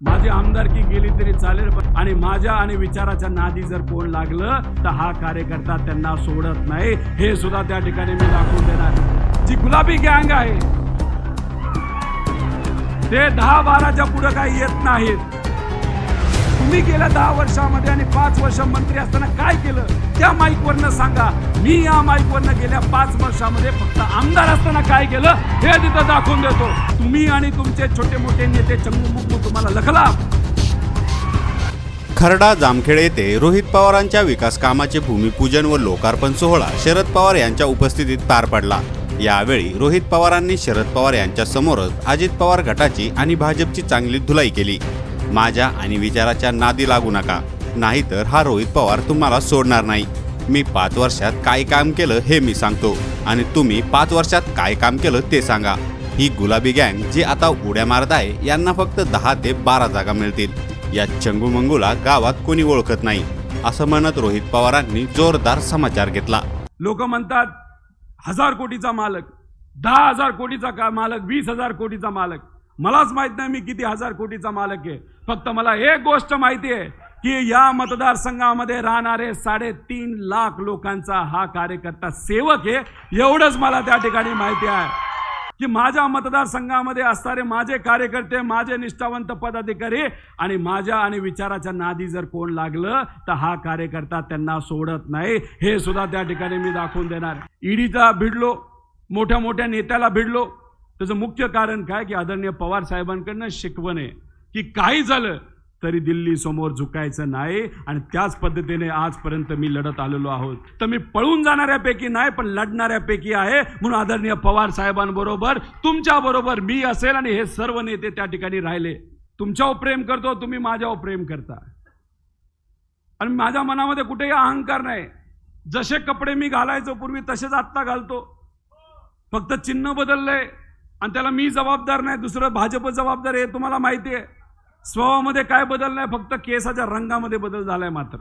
माझी आमदारकी गेली तरी चालेल पण- आणि माझ्या आणि विचाराच्या नादी जर कोण लागलं तर हा कार्यकर्ता त्यांना सोडत नाही. हे सुद्धा त्या ठिकाणी मी दाखवून देणार. जी गुलाबी गँग आहे ते दहा बाराच्या पुढे काही येत नाहीत. तुम्ही गेल्या दहा वर्षामध्ये आणि पाच वर्ष मंत्री असताना काय केलं त्या माईकवरनं सांगा. मी या माईकवरनं गेल्या पाच वर्षामध्ये फक्त आमदार असताना काय केलं हे तिथं दाखवून देतो. तुम्ही आणि तुमचे छोटे मोठे नेते चंगू तुम्हाला लखला. खरडा जामखेड येथे रोहित पवारांच्या विकास कामाचे भूमिपूजन व लोकार्पण सोहळा शरद पवार यांच्या उपस्थितीत पार पडला. यावेळी रोहित पवारांनी शरद पवार यांच्या समोरच अजित पवार गटाची आणि भाजपची चांगली धुलाई केली. माझ्या आणि विचाराच्या नादी लागू नका. नाहीतर हा रोहित पवार तुम्हाला सोडणार नाही. मी पाच वर्षात काय काम केलं हे मी सांगतो. आणि तुम्ही पाच वर्षात काय काम केलं ते सांगा. ही गुलाबी गँग जी आता उड्या मारत आहे यांना फक्त दहा ते बारा जागा मिळतील. या चंगुमंगूला गावात कोणी ओळखत नाही असं म्हणत रोहित पवारांनी जोरदार समाचार घेतला. लोक म्हणतात हजार कोटीचा मालक दहा हजार कोटीचा का मालक वीस हजार कोटीचा मालक. मलाच माहीत नाही मी किती हजार कोटीचा मालक आहे. फक्त मला एक गोष्ट माहिती आहे की या मतदारसंघामध्ये राहणारे साडेतीन लाख लोकांचा हा कार्यकर्ता सेवक आहे एवढंच मला त्या ठिकाणी माहिती आहे. की माझ्या मतदारसंघामध्ये असणारे माझे कार्यकर्ते माझे निष्ठावंत पदाधिकारी आणि माझ्या आणि विचाराच्या नादी जर कोण लागलं तर हा कार्यकर्ता त्यांना सोडत नाही. हे सुद्धा त्या ठिकाणी मी दाखवून देणार. ईडीचा भिडलो मोठ्या मोठ्या नेत्याला भिडलो त्याचं मुख्य कारण काय की आदरणीय पवार साहेबांकडनं शिकवण आहे की काही झालं तरी दिल्ली समोर झुकायचं नाही आणि त्याच पद्धतीने आजपर्यंत मी लढत आलेलो आहोत. तर मी पळून जाणाऱ्यापैकी नाही पण लढणाऱ्यापैकी आहे म्हणून आदरणीय पवार साहेबांबरोबर तुमच्या बरोबर मी असेल आणि हे सर्व नेते त्या ठिकाणी राहिले. तुमच्यावर प्रेम करतो तुम्ही माझ्यावर प्रेम करता. आणि माझ्या मनामध्ये कुठेही अहंकार नाही. जसे कपडे मी घालायचो पूर्वी तसेच आत्ता घालतो. फक्त चिन्ह बदललंय. आणि त्याला मी जबाबदार नाही दुसरं भाजप जबाबदार आहे हे तुम्हाला माहिती आहे. स्वभावामध्ये काय बदल नाही फक्त केसाच्या रंगामध्ये बदल झालाय मात्र.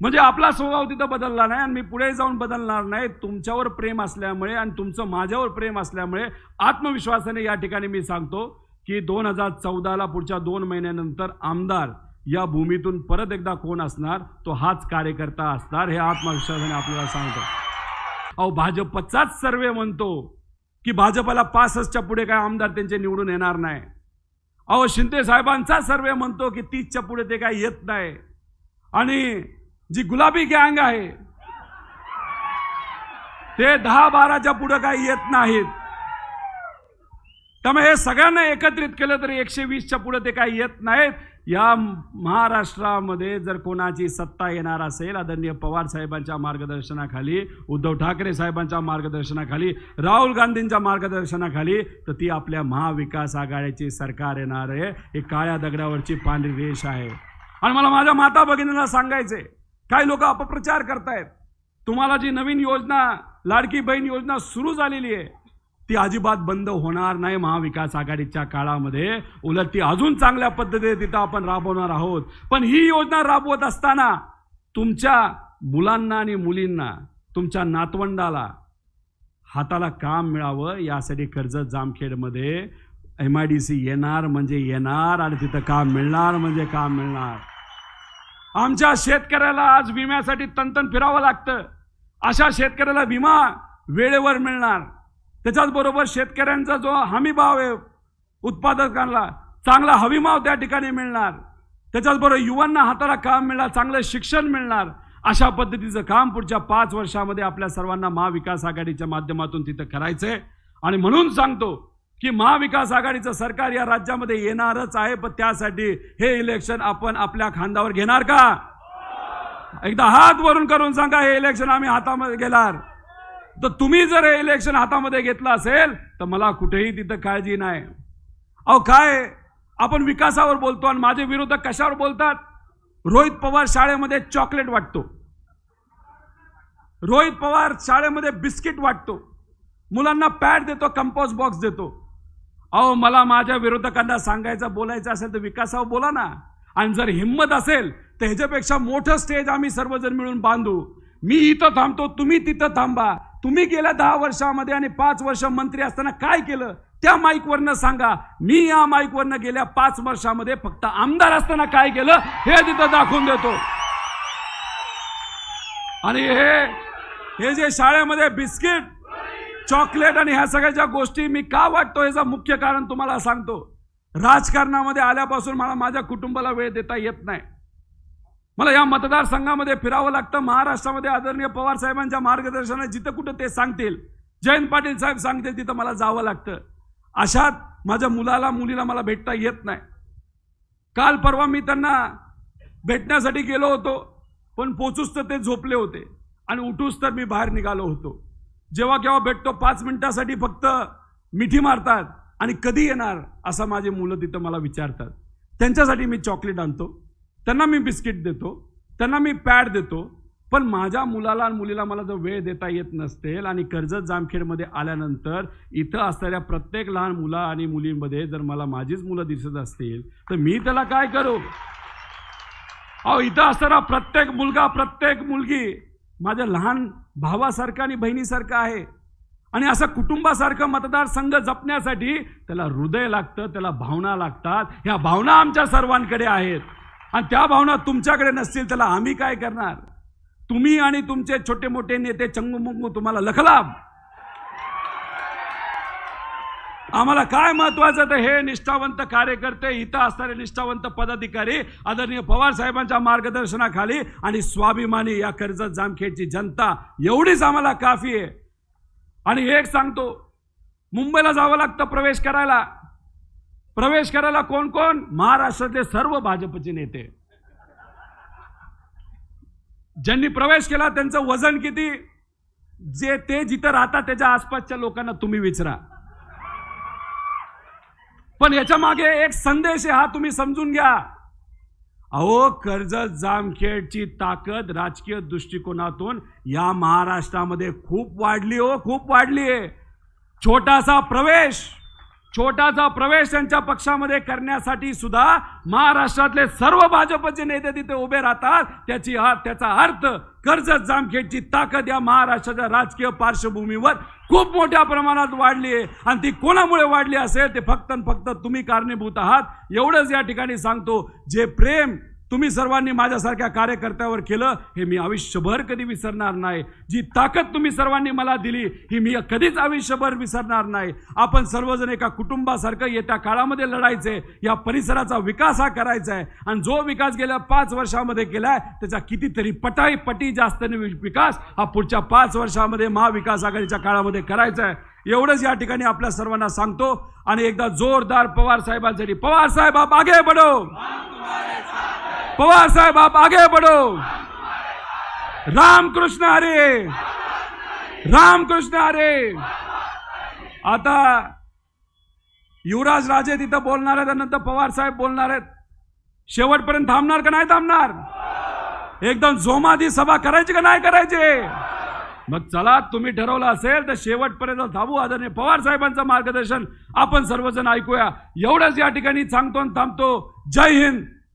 म्हणजे आपला स्वभाव तिथं बदलला नाही आणि मी पुढे जाऊन बदलणार नाही तुमच्यावर प्रेम असल्यामुळे आणि तुमचं माझ्यावर प्रेम असल्यामुळे आत्मविश्वासाने या ठिकाणी मी सांगतो की दोन हजार चौदाला पुढच्या दोन महिन्यानंतर आमदार या भूमीतून परत एकदा कोण असणार तो हाच कार्यकर्ता असणार हे आत्मविश्वासाने आपल्याला सांगतो. अहो भाजपचाच सर्वे म्हणतो की भाजपला पासष्टच्या पुढे काय आमदार त्यांचे निवडून येणार नाही. अहो शिंदे साहेबांचा सर्वे म्हणतो की तीसच्या पुढे ते काय येत नाही. आणि जी गुलाबी गँग आहे ते दहा बाराच्या पुढे काही येत नाहीत. त्यामुळे हे सगळ्यांना एकत्रित केलं तरी एकशे वीसच्या पुढे ते काही येत नाहीत. या महाराष्ट्रामध्ये जर कोणाची सत्ता येणार असेल आदरणीय पवार साहेबांच्या मार्गदर्शनाखाली उद्धव ठाकरे साहेबांच्या मार्गदर्शनाखाली राहुल गांधींच्या मार्गदर्शनाखाली तर ती आपल्या महाविकास आघाडीची सरकार येणार आहे. हे काळ्या दगडावरची पांढरी रेष आहे. आणि मला माझ्या माता भगिनींना सांगायचे काही लोक अपप्रचार करतायत. तुम्हाला जी नवीन योजना लाडकी बहीण योजना सुरू झालेली आहे ती अजिबात बंद होणार नाही महाविकास आघाडीच्या काळामध्ये. उलट ती अजून चांगल्या पद्धतीने तिथं आपण राबवणार आहोत. पण ही योजना राबवत असताना तुमच्या मुलांना आणि मुलींना तुमच्या नातवंडाला हाताला काम मिळावं यासाठी कर्जत जामखेडमध्ये एम आय डी सी येणार म्हणजे येणार आणि तिथं काम मिळणार म्हणजे काम मिळणार. आमच्या शेतकऱ्याला आज विम्यासाठी तंतन फिरावं लागतं. अशा शेतकऱ्याला विमा वेळेवर मिळणार. त्याच्याच बरोबर शेतकऱ्यांचा जो हमी भाव आहे उत्पादकांना चांगला हमीभाव त्या ठिकाणी मिळणार. त्याच्याच बरोबर युवांना हाताला काम मिळणार चांगलं शिक्षण मिळणार अशा पद्धतीचं काम पुढच्या पाच वर्षामध्ये आपल्या सर्वांना महाविकास आघाडीच्या माध्यमातून तिथं करायचंय. आणि म्हणून सांगतो की महाविकास आघाडीचं सरकार या राज्यामध्ये येणारच आहे पण त्यासाठी हे इलेक्शन आपण आपल्या खांद्यावर घेणार का? एकदा हात वरून करून सांगा हे इलेक्शन आम्ही हातामध्ये घेणार. तर तुम्ही जर हे इलेक्शन हातामध्ये घेतलं असेल तर मला कुठेही तिथं काळजी नाही. अहो काय? आपण विकासावर बोलतो आणि माझे विरोधक कशावर बोलतात? रोहित पवार शाळेमध्ये चॉकलेट वाटतो. रोहित पवार शाळेमध्ये बिस्किट वाटतो. मुलांना पॅड देतो कंपोज बॉक्स देतो. अहो मला माझ्या विरोधकांना सांगायचं बोलायचं असेल तर विकासावर बोला ना. आणि जर हिंमत असेल तर ह्याच्यापेक्षा मोठं स्टेज आम्ही सर्वजण मिळून बांधू. मी इथं थांबतो तुम्ही तिथं थांबा. तुम्ही गेल्या दहा वर्षामध्ये आणि पाच वर्ष मंत्री असताना काय केलं? त्या माईकवरनं सांगा. मी या माईकवरनं गेल्या पाच वर्षामध्ये फक्त आमदार असताना काय केलं? हे तिथं दाखवून देतो. आणि हे हे जे शाळेमध्ये बिस्किट चॉकलेट आणि ह्या सगळ्या ज्या गोष्टी मी का वाटतो याचं मुख्य कारण तुम्हाला सांगतो. राजकारणामध्ये आल्यापासून मला माझ्या कुटुंबाला वेळ देता येत नाही. मला या मतदारसंघामध्ये फिरावं लागतं. महाराष्ट्रामध्ये आदरणीय पवार साहेबांच्या मार्गदर्शनात जिथं कुठं ते सांगतील. जयंत पाटील साहेब सांगतील तिथं मला जावं लागतं. अशात माझ्या मुलाला मुलीला मला भेटता येत नाही. काल परवा मी त्यांना भेटण्यासाठी गेलो होतो पण पोचूच तर ते झोपले होते आणि उठूच तर मी बाहेर निघालो होतो. जेव्हा केव्हा भेटतो पाच मिनिटासाठी फक्त मिठी मारतात आणि कधी येणार असं माझे मुलं तिथं मला विचारतात. त्यांच्यासाठी मी चॉकलेट आणतो. त्यांना मी बिस्किट देतो त्यांना मी पॅड देतो पण माझ्या मुलाला आणि मुलीला मला जर वेळ देता येत नसतील आणि कर्जत जामखेडमध्ये आल्यानंतर इथं असणाऱ्या प्रत्येक लहान मुला आणि मुलींमध्ये जर मला माझीच मुलं दिसत असतील तर मी त्याला काय करू? अहो इथं असणारा प्रत्येक मुलगा प्रत्येक मुलगी माझ्या लहान भावासारखं आणि बहिणीसारखं आहे. आणि असं कुटुंबासारखं मतदारसंघ जपण्यासाठी त्याला हृदय लागतं त्याला भावना लागतात. ह्या भावना आमच्या सर्वांकडे आहेत. आणि त्या भावना तुमच्याकडे नसतील त्याला आम्ही काय करणार? तुम्ही आणि तुमचे छोटे मोठे नेते चंगुमुंगू तुम्हाला लखलाभ आम्हाला काय महत्वाचं तर हे निष्ठावंत कार्यकर्ते इथं असणारे निष्ठावंत पदाधिकारी आदरणीय पवार साहेबांच्या मार्गदर्शनाखाली आणि स्वाभिमानी या कर्जत जामखेडची जनता एवढीच आम्हाला काफी आहे. आणि एक सांगतो मुंबईला जावं लागतं प्रवेश करायला. प्रवेश करायला कोण कोण? महाराष्ट्रातले सर्व भाजपचे नेते. ज्यांनी प्रवेश केला त्यांचं वजन किती? जे ते जिथं राहतात त्याच्या आसपासच्या लोकांना तुम्ही विचारा. पण याच्या मागे एक संदेश आहे हा तुम्ही समजून घ्या. अहो कर्जत जामखेडची ताकद राजकीय दृष्टिकोनातून या महाराष्ट्रामध्ये खूप वाढली हो खूप वाढली आहे. छोटासा प्रवेश. छोटासा प्रवेश त्यांच्या पक्षामध्ये करण्यासाठी सुद्धा महाराष्ट्रातले सर्व भाजपचे नेते तिथे उभे राहतात. त्याची त्याचा अर्थ कर्जत जामखेडची ताकद या महाराष्ट्राच्या राजकीय पार्श्वभूमीवर खूप मोठ्या प्रमाणात वाढली आहे. आणि ती कोणामुळे वाढली असेल ते फक्त आणि फक्त तुम्ही कारणीभूत आहात. एवढंच या ठिकाणी सांगतो. जे प्रेम तुम्ही सर्वांनी माझ्यासारख्या कार्यकर्त्यावर केलं हे मी आयुष्यभर कधी विसरणार नाही. जी ताकद तुम्ही सर्वांनी मला दिली ही मी कधीच आयुष्यभर विसरणार नाही. आपण सर्वजण एका कुटुंबासारखं येत्या काळामध्ये लढायचे या परिसराचा विकास हा करायचा आहे आणि जो विकास गेल्या पाच वर्षामध्ये केलाय त्याचा कितीतरी पटाई पटी जास्त विकास हा पुढच्या पाच वर्षामध्ये महाविकास आघाडीच्या काळामध्ये करायचा आहे एवढंच या ठिकाणी आपल्या सर्वांना सांगतो. आणि एकदा जोरदार पवार साहेबांसाठी. पवार साहेब आप आगे बढो! पवार साहेब आप आगे बढ़ो। राम कृष्ण हरे। राम कृष्ण हरे। आता युवराज राजे तिथं बोलणार आहेत नंतर पवार साहेब बोलणार आहेत. शेवटपर्यंत थांबणार का नाही थांबणार? एकदम जोमादी सभा करायची का नाही करायची? मग चला तुम्ही ठरवलं असेल तर शेवटपर्यंत थांबू. आदरणीय पवार साहेबांचं मार्गदर्शन आपण सर्वजण ऐकूया. एवढंच या ठिकाणी सांगतो आणि थांबतो. जय हिंद.